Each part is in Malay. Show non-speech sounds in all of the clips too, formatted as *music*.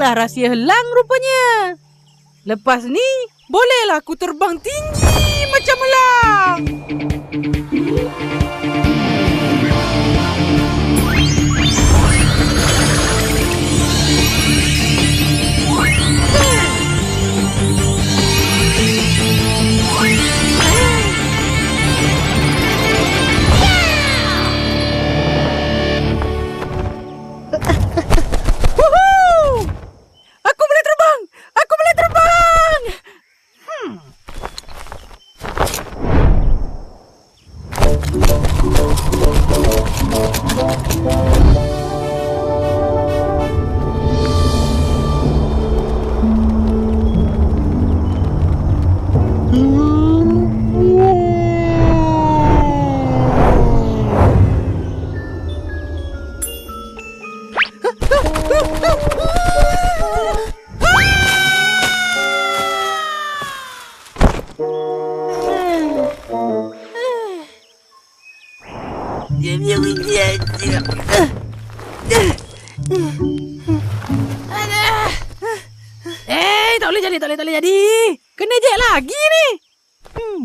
Inilah rahsia helang rupanya. Lepas ni, bolehlah aku terbang tinggi macam helang. Eh, tak boleh jadi, tak boleh, tak boleh jadi. Kena ejek lagi ni. Hmm.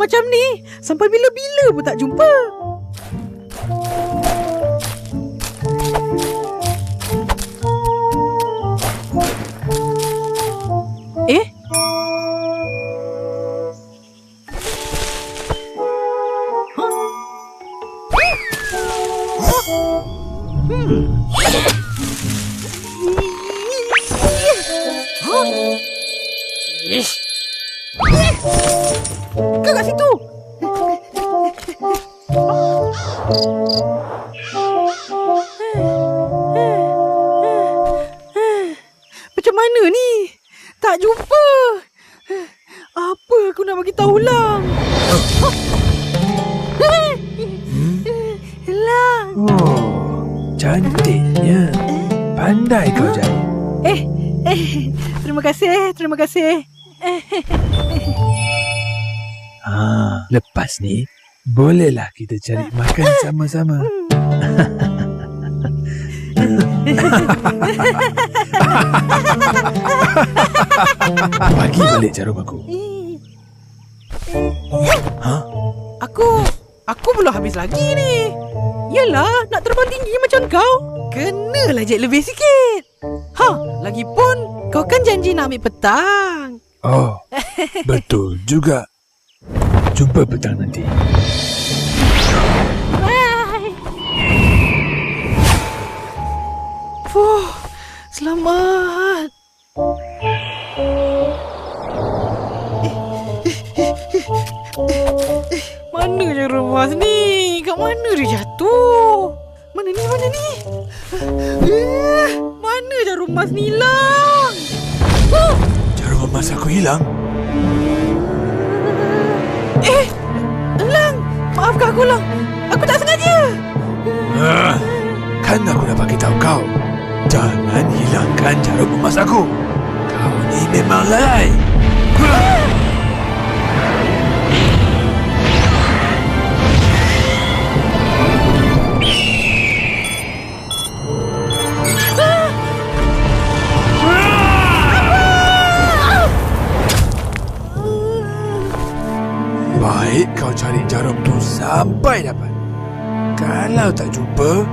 Macam ni, sampai bila-bila pun tak jumpa. Eh? Ish. Kat situ. Macam mana ni? Tak jumpa. Apa aku nak bagi tahu lang? Lang. Oh, cantiknya. Pandai kau jadi. Eh, eh, terima kasih, terima kasih. Ha, lepas ni, bolehlah kita cari makan sama-sama. *laughs* Bagi balik jarum aku. Ha? Aku, aku belum habis lagi ni. Yelah, nak terbang tinggi macam kau, kenalah je lebih sikit. Ha, lagipun kau kan janji nak ambil petang. Oh, betul juga. Jumpa petang nanti. Bye. Fuh, selamat. Mana je rumah ni? Kat mana dia jatuh? Mana ni, mana ni? Eh, mana je rumah ni hilang? Jarum emas aku hilang. Eh, Lang, maafkan aku Lang. Aku tak sengaja. Ah, kan aku dah bagi tahu kau. Jangan hilangkan jarum emas aku. Kau ni memang lalai. Baik sampai dapat. Kalau tak jumpa,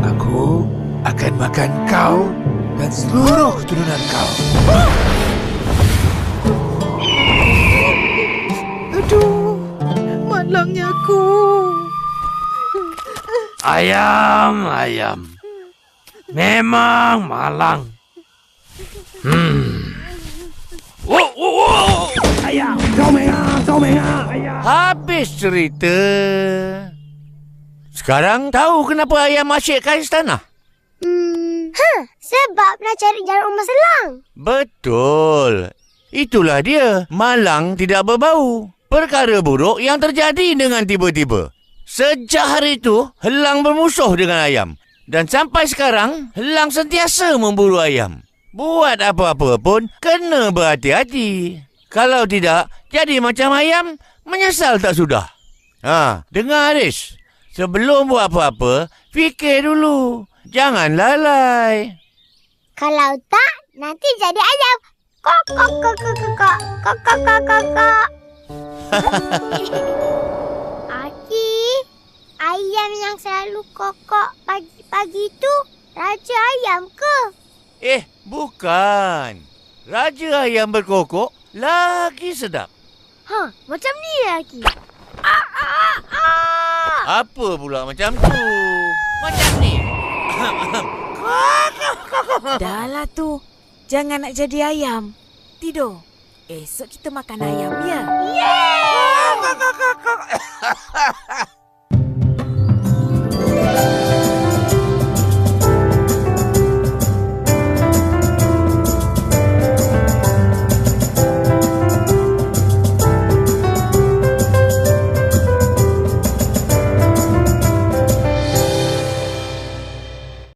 aku akan makan kau dan seluruh keturunan kau. Aduh, malangnya aku. Ayam, ayam. Memang malang. Hmm. Wow, wow, wow. Ayam, kau mengah, kau mengah, ayam. Habis cerita. Sekarang tahu kenapa ayam asyik kat istana? Hmm, ha, sebab nak cari jarum emas selang. Betul. Itulah dia. Malang tidak berbau. Perkara buruk yang terjadi dengan tiba-tiba. Sejak hari itu, Helang bermusuh dengan ayam. Dan sampai sekarang, Helang sentiasa memburu ayam. Buat apa-apa pun, kena berhati-hati. Kalau tidak, jadi macam ayam, menyesal tak sudah. Ha, dengar Haris. Sebelum buat apa-apa, fikir dulu. Jangan lalai. Kalau tak, nanti jadi ayam. Kok, kok, kok, kok, kok, kok, kok, kok, kok, kok, kok. *laughs* Aki, ayam yang selalu kokok pagi-pagi tu raja ayam ke? Eh, bukan. Raja ayam berkokok lagi sedap. Ha, macam ni lagi. Ah, ah, ah. Apa pula macam tu? Macam ni. Dah lah tu. Jangan nak jadi ayam. Tidur. Esok kita makan ayam ya.